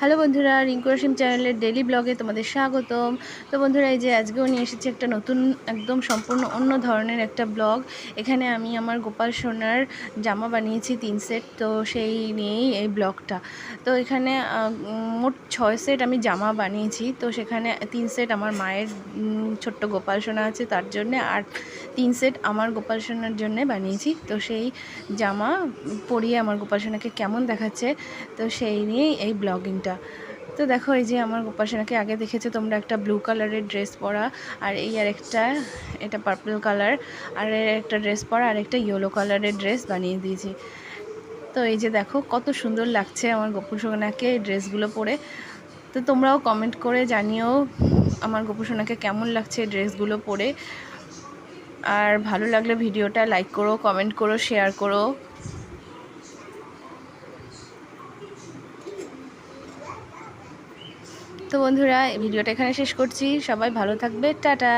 Hello বন্ধুরা, রিঙ্কু রসিম চ্যানেলের daily ব্লগে তোমাদের স্বাগতম। তো বন্ধুরা, এই যে আজকেও নিয়ে এসেছি একটা নতুন, একদম সম্পূর্ণ অন্য ধরনের একটা ব্লগ এখানে আমি আমার গোপাল সোনার জামা বানিয়েছি, তিন সেট তো সেই নিয়েই এই ব্লগটা তো এখানে মোট ছয় সেট আমি জামা বানিয়েছি, তো সেখানে তিন সেট আমার মায়ের ছোট্ট গোপাল সোনা আছে তার জন্যে, আর তিন সেট আমার গোপাল সোনার জন্যে বানিয়েছি। তো সেই জামা পরিয়ে আমার গোপাল সোনাকে কেমন দেখাচ্ছে, তো সেই নিয়েই এই ব্লগিংটা তো দেখো, এই যে আমার গোপাল সোনাকে আগে দেখেছ তোমরা একটা ব্লু কালারের ড্রেস পরা, আর এই আর একটা, এটা পার্পল কালার আর একটা ড্রেস পরা, আর একটা ইয়েলো কালারের ড্রেস বানিয়ে দিয়েছি। তো এই যে দেখো, কত সুন্দর লাগছে আমার গোপুর সোনাকে এই ড্রেসগুলো পরে। তো তোমরাও কমেন্ট করে জানিও আমার গোপুর সোনাকে কেমন লাগছে এই ড্রেসগুলো পরে। আর ভালো লাগলে ভিডিওটা লাইক করো কমেন্ট করো শেয়ার করো। তো বন্ধুরা ভিডিওটা এখানে শেষ করছি। সবাই ভালো থাকবে। টাটা!